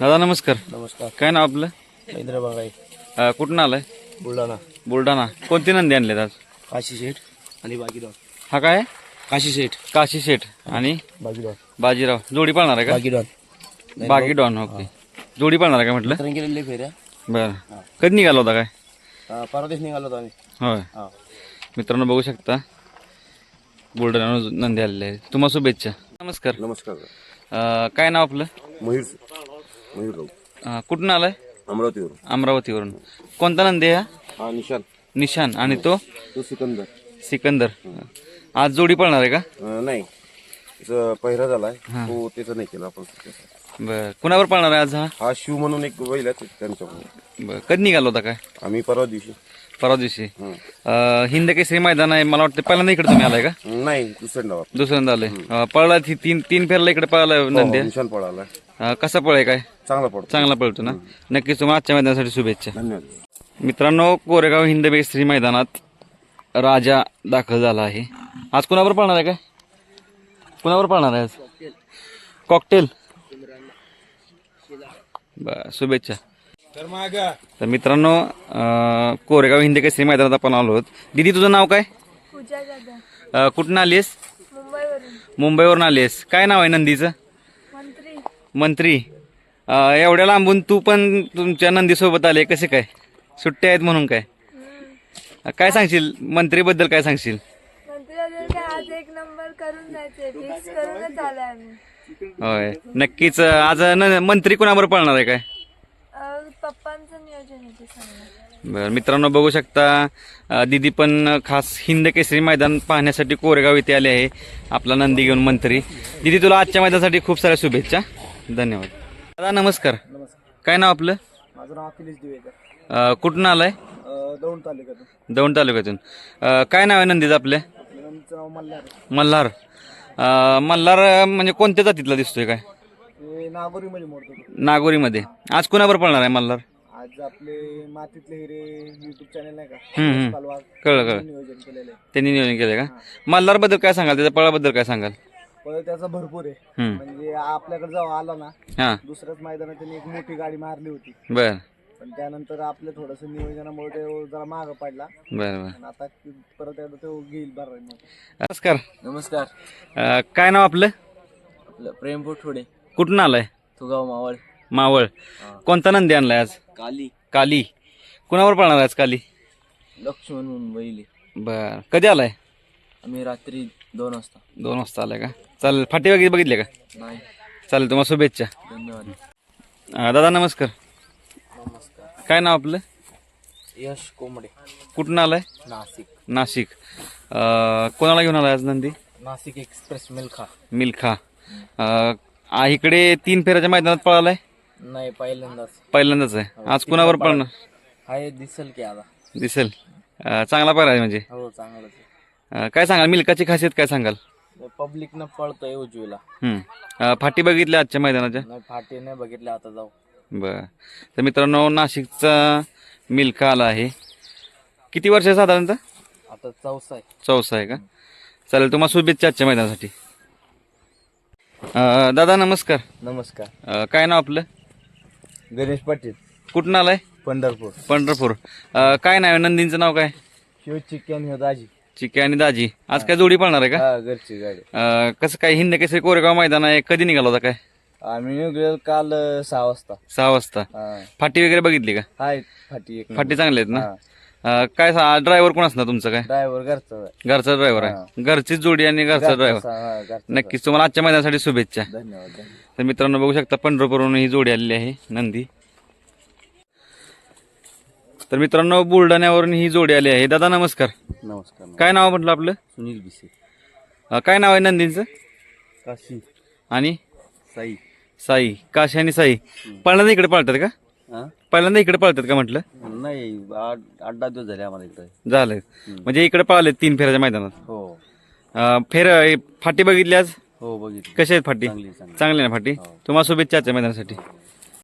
दादा नमस्कार. नमस्कार. काय नाव आपलं? महेंद्र बागाई अं, कुठून आलाय? बुलढाणा. बुलढाणा. कोणते नंदी आणलेत आज? काशी शेठ आणि बागीराव. हा काय? आहे? काशी शेठ. काशी शेठ आणि बागीराव. बाजीराव. जोडी पाळणार आहे का? बागीराव. बागी डॉन ओके जोडी पाळणार आहे का म्हटलं? गेलेले फेऱ्या. बरं. कधी निघाला होता काय? दिवशी निघालो होतो आम्ही. होय. हा. मित्रांनो बघू शकता. बुलढाणा नंदी आलेले आहे. तुम्हाला शुभेच्छा. नमस्कार. नमस्कार. अं, काय नाव आपलं? मयूर. मयूर राऊत अं, कुठून आलाय? अमरावतीवरून. अमरावतीवरून. कोणता नंदी आहे हा? हा निशान. निशान. आणि तो? तो सिकंदर. सिकंदर. आज जोडी पळणार आहे का? अं, नाही. त्याचा पहिरा झालाय. तो त्याचा नाही केला आपण बर. कुणावर पळणार आहे आज हा? हा शिव म्हणून एक बैल आहे त्यांच्याकडून. बर. कधी निघाला होता काय? आम्ही परवा दिवशी. परवा दिवशी. हं. अं, हिंद केसरी मैदान आहे. मला वाटतं पहिल्यांदा इकडे तुम्ही आलाय का? नाही दुसऱ्यांदा वापरला. दुसऱ्यांदा आलंय. पळला ती- तीन तीन फेरला इकडे पळाला नंदी हो, निशान पळाला. अं, कसा पळाय काय? चांगला पडतो चांगला पळतो ना? नक्कीच तुम्हाला आजच्या मैदानासाठी शुभेच्छा. धन्यवाद. मित्रांनो कोरेगाव हिंद केसरी मैदानात राजा दाखल झाला आहे. आज कुणावर पळणार आहे काय? कुणावर पळणार आहे आज? कॉकटेल. बर शुभेच्छा. तर मित्रांनो अं, कोरेगाव हिंद केसरी मैदानात आपण आलो आहोत. दिदी तुझं नाव काय? पूजा जाधव. अं, कुठून आलीस मुंबईवरून. मुंबईवरून आलीस काय नाव आहे नंदीचं? मंत्री अं, एवढ्या लांबून तू पण तुमच्या नंदीसोबत आले कसे काय? सुट्ट्या आहेत म्हणून काय? अं, काय सांगशील? मंत्रीबद्दल काय सांगशील? मंत्री अजून काय? आज एक नंबर करून जायचे फिक्स करूनच आलोय आम्ही. होय. नक्कीच अं, आज न- मंत्री कोणावर पळणार आहे काय? अं, पप्पांचं नियोजन होते सांगणार बरं मित्रांनो बघू शकता अं, दिदी पण खास हिंद केसरी मैदान पाहण्यासाठी कोरेगाव येथे आले आहे आपला नंदी घेऊन मंत्री. दिदी तुला आजच्या मैदानासाठी खूप साऱ्या शुभेच्छा. धन्यवाद. दादा नमस्कार. काय नाव आपलं? माझं नाव अखिलेश दिवेकर. अं, कुठून आलाय? दौंड तालुक्यातून. दौंड तालुक्यातून. अं, काय नाव आहे नंदीचं आपल्या नंदीचं नाव मल्हार. मल्हार. अं, मल्हार अं, म्हणजे कोणत्या जातीतला दिसतोय काय? ते नागोरीमध्ये मोडतो नागोरीमध्ये. आज कुणावर पळणार आहे मल्हार? आज आपले मातीतले हिरे युट्यूब चॅनल नाही का? हम्म, हम्म. कालवा कळलं कळलं. नियोजन केलेलं आहे. त्यांनी नियोजन केलंय का? मल्हारबद्दल काय सांगाल? त्याच्या पळाबद्दल काय सांगाल? पण त्याचा भरपूर आहे. हम्म. म्हणजे आपल्याकडे जेव्हा आला ना हां. दुसऱ्याच मैदानात त्यांनी एक मोठी गाडी मारली होती. बरं. पण त्यानंतर आपलं थोडस नियोजनामुळे ते जरा माग पडला. बरं बरं. आणि आता परत एकदा तो घेईल बरं. नमस्कार. नमस्कार. अं, काय नाव आपलं? आपलं प्रेम पोठोडे कुठून आलाय? तुगाव मावळ. मावळ. कोणता नंदी आणलाय आज? काली. काली. कुणावर पळणार आहे आज काली? लक्ष्मण मुंबईले. बर. कधी आलाय? आम्ही रात्री दोन वाजता. दोन वाजता आलाय का? चालेल. फाटी वगैरे बघितले का? नाही. चालेल तुम्हाला शुभेच्छा. धन्यवाद. अं, दादा नमस्कार. नमस्कार. काय नाव आपलं? यश कोंबडे. कुठून आलाय? नाशिक. नाशिक. अं, कोणाला घेऊन आलाय आज नंदी? नाशिक एक्सप्रेस मिल्खा. मिल्खा. अं, आ, इकडे तीन फेऱ्याच्या मैदानात पळालाय? नाही पहिल्यांदाच. पहिल्यांदाच आहे. आज कुणावर पळणार? हाय दिसल की आता. दिसेल. अं, चांगला पाहिला आहे म्हणजे? हो चांगलंच अं, काय सांगाल? मिल्काची खासियत काय सांगाल? पब्लिक न पळतोय उजवीला. हम्म. अं, फाटी बघितल्या आजच्या मैदानाच्या? नाही फाटी नाही बघितले आता जाऊ. बर. तर मित्रांनो नाशिकचा मिल्खा आला आहे. किती वर्ष आहे साधारणतः? आता चौसा आहे. चौसा आहे का? चालेल तुम्हाला शुभेच्छा आजच्या मैदानासाठी. अं, दादा नमस्कार. नमस्कार. अं, काय नाव आपलं? गणेश पाटील. कुठून आलाय? पंढरपूर. पंढरपूर. अं, काय नाव आहे? नंदींचं नाव काय? शिव चिकन ह्यो दाजी. चिके आणि दाजी. आज काय जोडी पळणार आहे का? हा घरची गाडी. अं, कसं काय हिंद केसरी कोरेगाव मैदान आहे? कधी निघाला होता काय? आम्ही निघलो काल अं, सहा वाजता. सहा वाजता. हा. फाटी वगैरे बघितली का? हाय फाटी एक फाटी चांगली आहेत ना? अं, काय ड्रायव्हर कोण असणार तुमचं काय? ड्रायव्हर घरचा. घरचा ड्रायव्हर आहे. घरचीच जोडी आणि घरचा ड्रायव्हर. हा, घरचा. नक्कीच तुम्हाला आजच्या मैदानासाठी शुभेच्छा. धन्यवाद धन्यवाद. तर मित्रांनो बघू शकता पंढरपूरवरून ही जोडी आलेली आहे नंदी. तर मित्रांनो बुलढाण्यावरून ही जोडी आली आहे. दादा नमस्कार. नमस्कार काय नाव म्हटलं आपलं? सुनील बिसे अं, काय नाव आहे नंदींचं? काशी. आणि? साई. साई. काशी आणि साई. पहिल्यांदा इकडे पळतात का? हा? पहिल्यांदा इकडे पळतात का म्हटलं? नाही आठ आठ दहा दिवस झाले आम्हाला इकडे. झालं. म्हणजे इकडे पळाले तीन फेऱ्याच्या मैदानात. हो. अं, फेर फाटी बघितली आज? हो बघितलं. कशी आहेत फाटी? चांगली चांगली चांगली आहे ना फाटी? तुम्हाला शुभेच्छा आजच्या मैदानासाठी.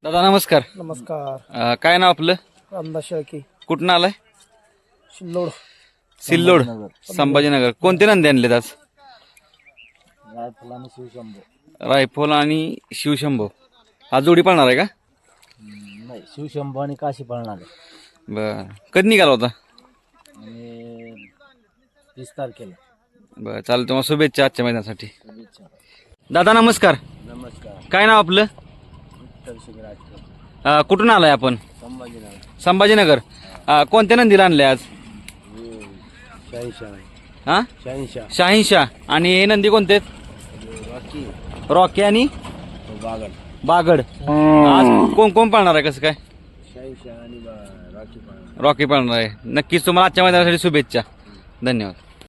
दादा नमस्कार. नमस्कार. काय नाव आपलं? रामदास शेळकी कुठून आलाय? शिल्लोड सिल्लोड संभाजीनगर. कोणते नंदी आणलेत आज? रायफल आणि शिवशंभू. रायफल आणि शिवशंभो. हा जोडी पळणार आहे का? शिवशंभू आणि काशी पळणार बर. कधी निघाला होता? आणि तीस तारखेला. बर चालेल तुम्हाला शुभेच्छा आजच्या मैदानासाठी. शुभेच्छा. दादा नमस्कार. नमस्कार. काय नाव आपलं? विठ्ठल राजपूत अ, कुठून आलाय आपण? संभाजीनगर. अ, कोणत्या नंदीला आणले आज? हा? शहाऐंशा. शाहीनशाह आणि हे नंदी कोणते? रॉकी. रॉकी आणि? बागड. बागड. आज कोण कोण पाळणार आहे? कसं काय? शहाऐंशा आणि रॉकी रॉकी पाळणार आहे. नक्कीच तुम्हाला आजच्या मैदानासाठी शुभेच्छा. धन्यवाद.